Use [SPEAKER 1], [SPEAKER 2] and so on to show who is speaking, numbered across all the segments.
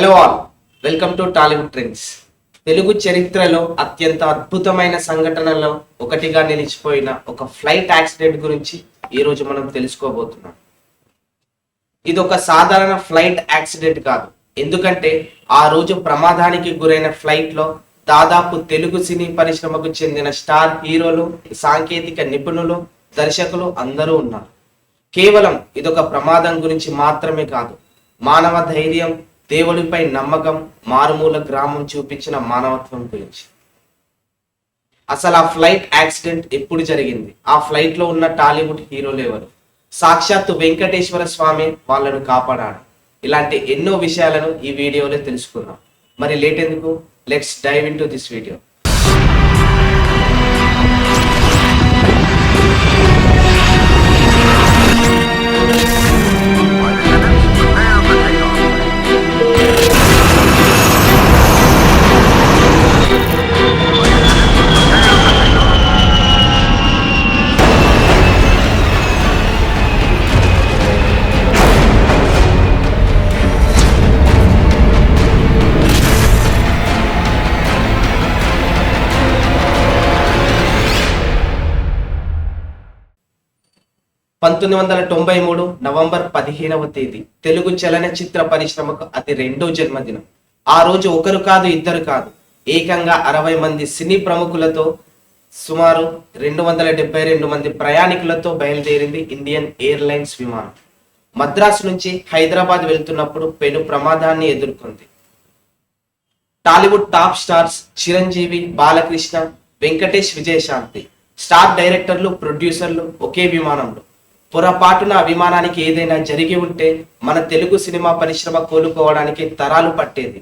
[SPEAKER 1] Hello all welcome to Tollywood trends Telugu చరిత్రలో అత్యంత అద్భుతమైన సంఘటనలో ఒకటిగా నిలిచిపోయిన ఒక ఫ్లైట్ యాక్సిడెంట్ గురించి ఈ రోజు మనం తెలుసుకోబోతున్నాం. ఇది ఒక సాధారణ ఫ్లైట్ యాక్సిడెంట్ కాదు. ఎందుకంటే ఆ రోజు ప్రమాదానికి గురైన ఫ్లైట్లో దాదాపు తెలుగు సినీ పరిశ్రమకు చెందిన స్టార్ హీరోలు సాంకేతిక నిపుణులు దర్శకులు అందరూ ఉన్నారు. కేవలం ఇదొక ప్రమాదం గురించి మాత్రమే కాదు మానవ ధైర్యం దేవుడిపై నమ్మకం మారుమూల గ్రామం చూపించిన మానవత్వం గురించి. అసలు ఆ ఫ్లైట్ యాక్సిడెంట్ ఎప్పుడు జరిగింది? ఆ ఫ్లైట్లో ఉన్న టాలీవుడ్ హీరోలు ఎవరు? సాక్షాత్తు వెంకటేశ్వర స్వామి వాళ్ళను కాపాడాడు. ఇలాంటి ఎన్నో విషయాలను ఈ వీడియోలో తెలుసుకుందాం. మరి లేట్ ఎందుకు? Let's dive into this video పంతొమ్మిది వందల తొంభై మూడు నవంబర్ పదిహేనవ తేదీ తెలుగు చలనచిత్ర పరిశ్రమకు అది రెండో జన్మదినం. ఆ రోజు ఒకరు కాదు ఇద్దరు కాదు. ఏకంగా అరవై మంది సినీ ప్రముఖులతో సుమారు రెండు వందల డెబ్బై రెండు మంది ప్రయాణికులతో బయలుదేరింది ఇండియన్ ఎయిర్లైన్స్ విమానం. మద్రాసు నుంచి హైదరాబాద్ వెళ్తున్నప్పుడు పెను ప్రమాదాన్ని ఎదుర్కొంది. Tollywood top stars Chiranjeevi Balakrishna Venkatesh Vijayashanti star డైరెక్టర్లు ప్రొడ్యూసర్లు ఒకే విమానంలో. పొరపాటున అభిమానానికి ఏదైనా జరిగి ఉంటే మన తెలుగు సినిమా పరిశ్రమ కోలుకోవడానికి తరాలు పట్టేది.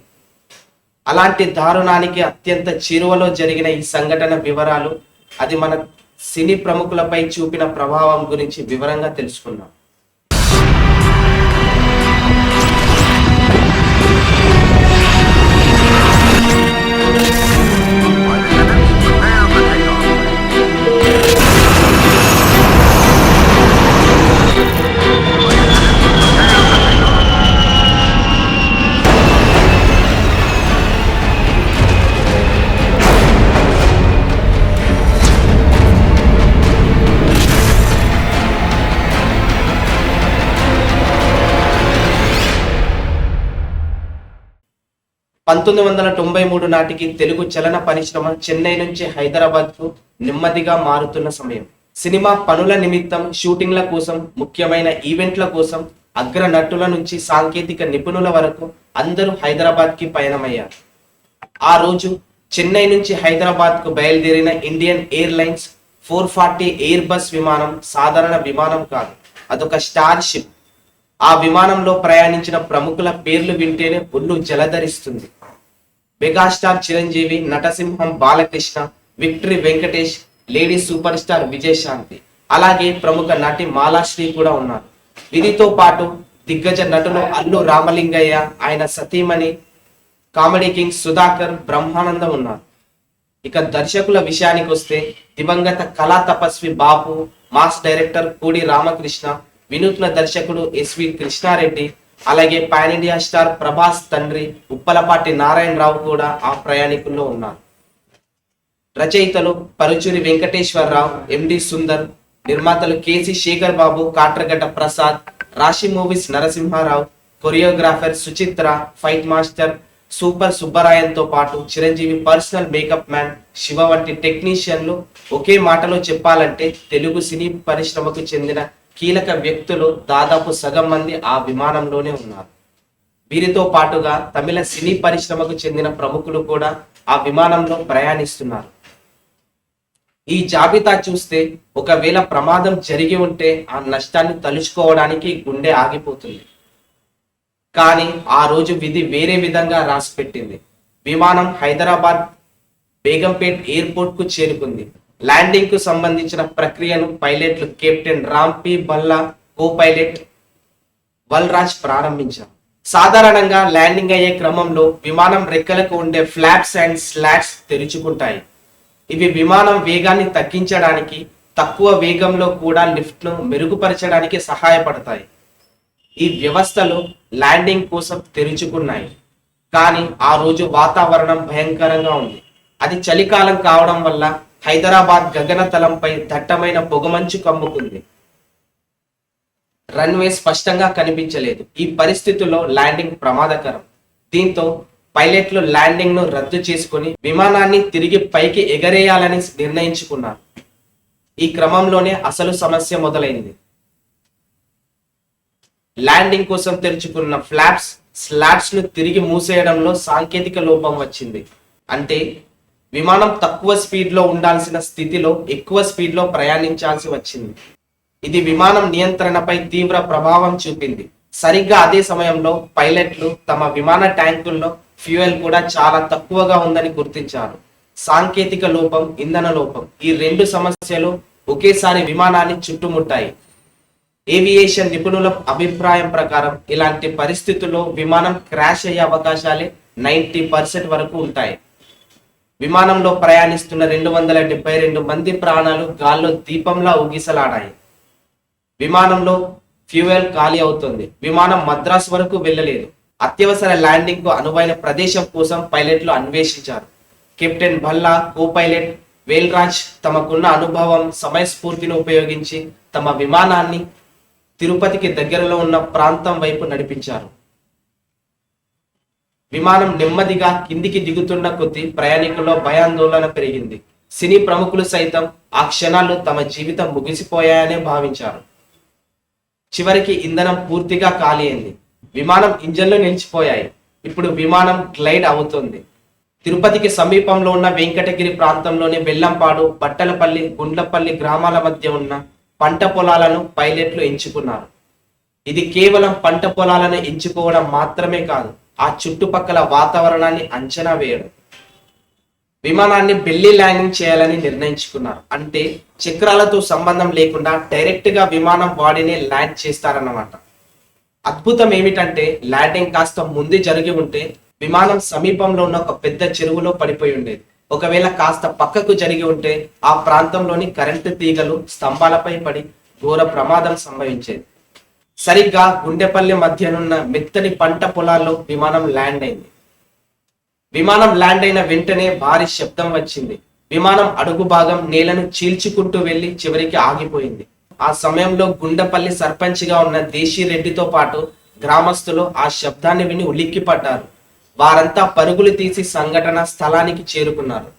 [SPEAKER 1] అలాంటి దారుణానికి అత్యంత చిరువలో జరిగిన ఈ సంఘటన వివరాలు అది మన సినీ ప్రముఖులపై చూపిన ప్రభావం గురించి వివరంగా తెలుసుకున్నాం పంతొమ్మిది వందల తొంభై మూడు నాటికి తెలుగు చలన పరిశ్రమ చెన్నై నుంచి హైదరాబాద్కు నెమ్మదిగా మారుతున్న సమయం. సినిమా పనుల నిమిత్తం షూటింగ్ల కోసం ముఖ్యమైన ఈవెంట్ల కోసం అగ్ర నటుల నుంచి సాంకేతిక నిపుణుల వరకు అందరూ హైదరాబాద్కి పయనమయ్యారు. ఆ రోజు చెన్నై నుంచి హైదరాబాద్కు బయలుదేరిన Indian Airlines four forty Airbus విమానం సాధారణ విమానం కాదు అదొక స్టార్ షిప్. ఆ విమానంలో ప్రయాణించిన ప్రముఖుల పేర్లు వింటేనే ఒళ్ళు జలధరిస్తుంది. Megastar Chiranjeevi నటసింహం Balakrishna victory Venkatesh lady superstar Vijayashanti. అలాగే ప్రముఖ నటి మాలాశ్రీ కూడా ఉన్నారు. వీరితో పాటు దిగ్గజ నటులు అల్లు రామలింగయ్య ఆయన సతీమణి కామెడీ కింగ్ సుధాకర్ బ్రహ్మానందం ఉన్నారు. ఇక దర్శకుల విషయానికి వస్తే దివంగత కళా తపస్వి బాపు మాస్ డైరెక్టర్ పూడి రామకృష్ణ వినూత్న దర్శకుడు ఎస్వి కృష్ణారెడ్డి అలాగే పాన్ ఇండియా స్టార్ ప్రభాస్ తండ్రి ఉప్పలపాటి నారాయణరావు కూడా ఆ ప్రయాణికుల్లో ఉన్నారు. రచయితలు పరుచూరి వెంకటేశ్వరరావు ఎండి సుందర్ నిర్మాతలు కేసి Shekhar Babu Katragadda Prasad Rashi movies Narasimharao choreographer Suchitra fight master super సుబ్బరాయన్తో పాటు Chiranjeevi personal makeup man Shiva వంటి టెక్నీషియన్లు ఒకే మాటలో చెప్పాలంటే తెలుగు సినీ పరిశ్రమకు చెందిన కీలక వ్యక్తులు దాదాపు సగం మంది ఆ విమానంలోనే ఉన్నారు. వీరితో పాటుగా తమిళ సినీ పరిశ్రమకు చెందిన ప్రముఖులు కూడా ఆ విమానంలో ప్రయాణిస్తున్నారు. ఈ జాబితా చూస్తే ఒకవేళ ప్రమాదం జరిగి ఉంటే ఆ నష్టాన్ని తలుచుకోవడానికి గుండె ఆగిపోతుంది. కానీ ఆ రోజు విధి వేరే విధంగా రాసి పెట్టింది విమానం హైదరాబాద్ బేగంపేట్ ఎయిర్పోర్ట్కు చేరుకుంది. ల్యాండింగ్కు సంబంధించిన ప్రక్రియను పైలట్లు captain Rampi Balla co pilot Balraj ప్రారంభించారు. సాధారణంగా ల్యాండింగ్ అయ్యే క్రమంలో విమానం రెక్కలకు ఉండే ఫ్లాప్స్ అండ్ స్లాట్స్ తెరుచుకుంటాయి. ఇవి విమానం వేగాన్ని తగ్గించడానికి తక్కువ వేగంలో కూడా లిఫ్ట్ను మెరుగుపరచడానికి సహాయపడతాయి. ఈ వ్యవస్థలు ల్యాండింగ్ కోసం తెరుచుకున్నాయి. కానీ ఆ రోజు వాతావరణం భయంకరంగా ఉంది. అది చలికాలం కావడం వల్ల హైదరాబాద్ గగనతలంపై దట్టమైన పొగమంచు కమ్ముకుంది. రన్వే స్పష్టంగా కనిపించలేదు. ఈ పరిస్థితుల్లో ల్యాండింగ్ ప్రమాదకరం. దీంతో పైలట్లు ల్యాండింగ్ను రద్దు చేసుకుని విమానాన్ని తిరిగి పైకి ఎగరేయాలని నిర్ణయించుకున్నారు. ఈ క్రమంలోనే అసలు సమస్య మొదలైంది. ల్యాండింగ్ కోసం తెరుచుకున్న ఫ్లాప్స్ స్లాబ్స్ను తిరిగి మూసేయడంలో సాంకేతిక లోపం వచ్చింది. అంటే విమానం తక్కువ స్పీడ్లో ఉండాల్సిన స్థితిలో ఎక్కువ స్పీడ్లో ప్రయాణించాల్సి వచ్చింది. ఇది విమానం నియంత్రణపై తీవ్ర ప్రభావం చూపింది. సరిగ్గా అదే సమయంలో పైలట్లు తమ విమాన ట్యాంకుల్లో ఫ్యూయల్ కూడా చాలా తక్కువగా ఉందని గుర్తించారు. సాంకేతిక లోపం ఇంధన లోపం ఈ రెండు సమస్యలు ఒకేసారి విమానాన్ని చుట్టుముట్టాయి. ఏవియేషన్ నిపుణుల అభిప్రాయం ప్రకారం ఇలాంటి పరిస్థితుల్లో విమానం క్రాష్ అయ్యే అవకాశాలే నైంటీ పర్సెంట్ వరకు ఉంటాయి. విమానంలో ప్రయాణిస్తున్న రెండు వందల డెబ్బై రెండు మంది ప్రాణాలు గాల్లో దీపంలా ఊగిసలాడాయి. విమానంలో ఫ్యూయల్ ఖాళీ అవుతుంది. విమానం మద్రాస్ వరకు వెళ్ళలేదు. అత్యవసర ల్యాండింగ్కు అనువైన ప్రదేశం కోసం పైలట్లు అన్వేషించారు. Captain Bhalla co pilot Velraj తమకున్న అనుభవం సమయస్ఫూర్తిని ఉపయోగించి తమ విమానాన్ని తిరుపతికి దగ్గరలో ఉన్న ప్రాంతం వైపు నడిపించారు. విమానం నెమ్మదిగా కిందికి దిగుతున్న కొద్దీ ప్రయాణికుల్లో భయాందోళన పెరిగింది. సినీ ప్రముఖులు సైతం ఆ క్షణాల్లో తమ జీవితం ముగిసిపోయాయనే భావించారు. చివరికి ఇంధనం పూర్తిగా ఖాళీ అయింది. విమానం ఇంజన్లు నిలిచిపోయాయి. ఇప్పుడు విమానం గ్లైడ్ అవుతుంది. తిరుపతికి సమీపంలో ఉన్న వెంకటగిరి ప్రాంతంలోని బెల్లంపాడు బట్టలపల్లి గుండ్లపల్లి గ్రామాల మధ్య ఉన్న పంట పొలాలను పైలట్లు ఎంచుకున్నారు. ఇది కేవలం పంట పొలాలను ఎంచుకోవడం మాత్రమే కాదు ఆ చుట్టుపక్కల వాతావరణాన్ని అంచనా వేయడం. విమానాన్ని బెల్లి ల్యాండింగ్ చేయాలని నిర్ణయించుకున్నారు. అంటే చక్రాలతో సంబంధం లేకుండా డైరెక్ట్గా విమానం బాడీని ల్యాండ్ చేస్తారన్నమాట. అద్భుతం ఏమిటంటే ల్యాండింగ్ కాస్త ముందే జరిగి ఉంటే విమానం సమీపంలో ఉన్న ఒక పెద్ద చెరువులో పడిపోయి ఉండేది. ఒకవేళ కాస్త పక్కకు జరిగి ఉంటే ఆ ప్రాంతంలోని కరెంటు తీగలు స్తంభాలపై పడి ఘోర ప్రమాదం సంభవించేది. సరిగ్గా గుండెపల్లి మధ్యనున్న మెత్తని పంట పొలాల్లో విమానం ల్యాండ్ అయింది. విమానం ల్యాండ్ అయిన వెంటనే భారీ శబ్దం వచ్చింది. విమానం అడుగు భాగం నేలను చీల్చుకుంటూ వెళ్ళి చివరికి ఆగిపోయింది. ఆ సమయంలో గుండెపల్లి సర్పంచ్గా ఉన్న దేశీ రెడ్డితో పాటు గ్రామస్తులు ఆ శబ్దాన్ని విని ఉలిక్కిపడ్డారు. వారంతా పరుగులు తీసి సంఘటన స్థలానికి చేరుకున్నారు.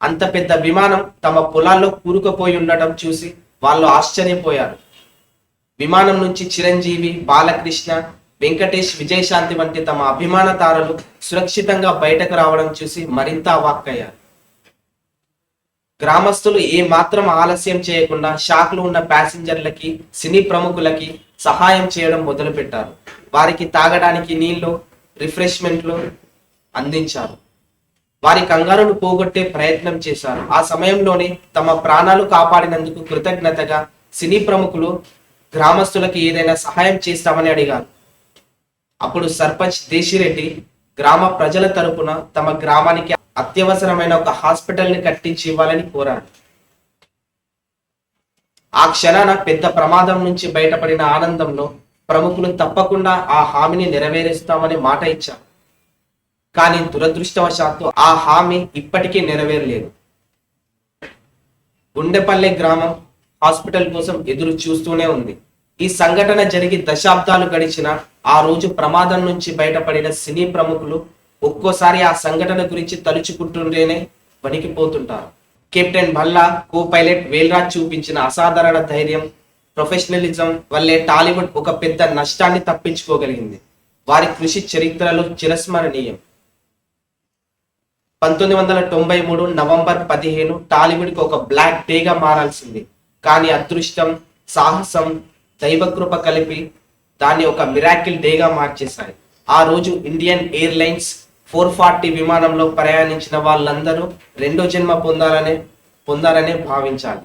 [SPEAKER 1] అంత పెద్ద విమానం తమ పొలాల్లో కూరుకుపోయి ఉండటం చూసి వాళ్ళు ఆశ్చర్యపోయారు. విమానం నుంచి చిరంజీవి బాలకృష్ణ వెంకటేష్ విజయశాంతి వంటి తమ అభిమాన తారలు సురక్షితంగా బయటకు రావడం చూసి మరింత అవాక్కయ్యారు. గ్రామస్తులు ఏ మాత్రం ఆలస్యం చేయకుండా షాక్లు ఉన్న ప్యాసింజర్లకి సినీ ప్రముఖులకి సహాయం చేయడం మొదలుపెట్టారు. వారికి తాగడానికి నీళ్ళు రిఫ్రెష్మెంట్లు అందించారు. వారి కంగారును పోగొట్టే ప్రయత్నం చేశారు. ఆ సమయంలోనే తమ ప్రాణాలు కాపాడినందుకు కృతజ్ఞతగా సినీ ప్రముఖులు గ్రామస్తులకు ఏదైనా సహాయం చేస్తామని అడిగారు అప్పుడు సర్పంచ్ దేశిరెడ్డి గ్రామ ప్రజల తరపున తమ గ్రామానికి అత్యవసరమైన ఒక హాస్పిటల్ని కట్టించి ఇవ్వాలని కోరారు ఆ క్షణాన పెద్ద ప్రమాదం నుంచి బయటపడిన ఆనందంలో ప్రముఖులు తప్పకుండా ఆ హామీని నెరవేరుస్తామని మాట ఇచ్చారు. కానీ దురదృష్టవశాత్తు ఆ హామీ ఇప్పటికీ నెరవేరలేదు. గుండెపల్లె గ్రామం హాస్పిటల్ కోసం ఎదురు చూస్తూనే ఉంది. ఈ సంఘటన జరిగి దశాబ్దాలు గడిచిన ఆ రోజు ప్రమాదం నుంచి బయటపడిన సినీ ప్రముఖులు ఒక్కోసారి ఆ సంఘటన గురించి తలుచుకుంటుంటేనే వణికిపోతుంటారు. Captain Bhalla co pilot Velraj చూపించిన అసాధారణ ధైర్యం ప్రొఫెషనలిజం వల్లే టాలీవుడ్ ఒక పెద్ద నష్టాన్ని తప్పించుకోగలిగింది. వారి కృషి చరిత్రలో చిరస్మరణీయం. పంతొమ్మిది వందల తొంభై మూడు నవంబర్ పదిహేను టాలీవుడ్కి ఒక బ్లాక్ డేగా మారాల్సింది. కానీ అదృష్టం సాహసం దైవకృప కలిపి దాన్ని ఒక మిరాకిల్ డేగా మార్చేశాయి. ఆ రోజు ఇండియన్ ఎయిర్లైన్స్ ఫోర్ ఫార్టీ విమానంలో ప్రయాణించిన వాళ్ళందరూ రెండో జన్మ పొందాలనే పొందారనే భావించాలి.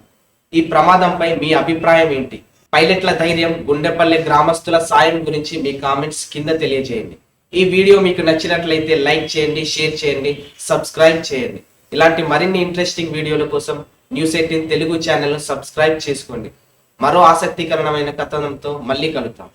[SPEAKER 1] ఈ ప్రమాదంపై మీ అభిప్రాయం ఏంటి? పైలట్ల ధైర్యం గుండెపల్లె గ్రామస్తుల సాయం గురించి మీ కామెంట్స్ కింద తెలియజేయండి. ఈ వీడియో మీకు నచ్చినట్లయితే లైక్ చేయండి షేర్ చేయండి సబ్స్క్రైబ్ చేయండి. ఇలాంటి మరిన్ని ఇంట్రెస్టింగ్ వీడియోల కోసం news eighteen Telugu channel subscribe చేసుకోండి. మరో ఆసక్తికరమైన కథనంతో మళ్ళీ కలుద్దాం.